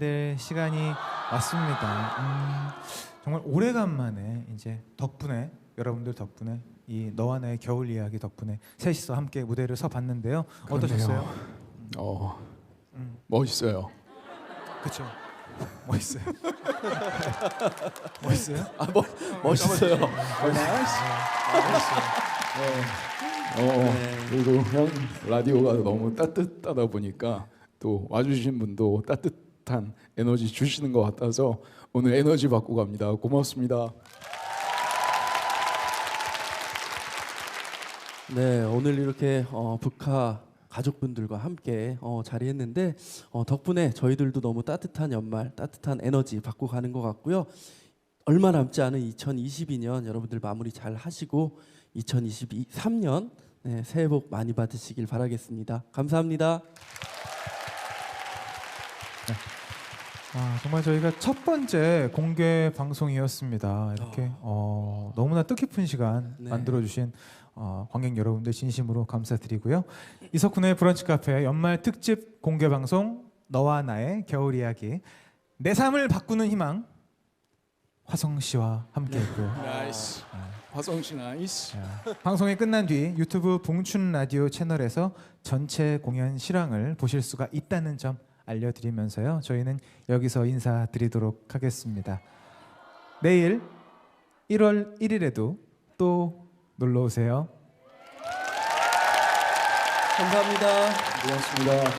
될 시간이 왔습니다. 음, 정말 오래간만에 이제 덕분에 여러분들 덕분에 이 너와 나의 겨울 이야기 덕분에 셋이서 함께 무대를 서 봤는데요. 어떠셨어요? 어 음, 멋있어요. 그렇죠. 멋있어요. 멋있어요? 아 뭐, 멋있어요. 어 그리고 형 라디오가 너무 따뜻하다 보니까 또 와주신 분도 따뜻 한 에너지 주시는 것 같아서 오늘 에너지 받고 갑니다. 고맙습니다. 네, 오늘 이렇게 어, 북한 가족분들과 함께 어, 자리했는데 어, 덕분에 저희들도 너무 따뜻한 연말, 따뜻한 에너지 받고 가는 것 같고요. 얼마 남지 않은 2022년 여러분들 마무리 잘 하시고 2023년 네, 새해 복 많이 받으시길 바라겠습니다. 감사합니다. 아, 정말 저희가 첫 번째 공개 방송이었습니다. 이렇게 어, 너무나 뜻깊은 시간 네. 만들어주신 어, 관객 여러분들 진심으로 감사드리고요. 이석훈의 브런치 카페 연말 특집 공개 방송 너와 나의 겨울 이야기 내 삶을 바꾸는 희망 화성 씨와 함께했고요. 나이스. 화성 씨 나이스. 자, 방송이 끝난 뒤 유튜브 봉춘 라디오 채널에서 전체 공연 실황을 보실 수가 있다는 점 알려드리면서요. 저희는 여기서 인사드리도록 하겠습니다. 내일 1월 1일에도 또 놀러 오세요. 감사합니다. 고맙습니다.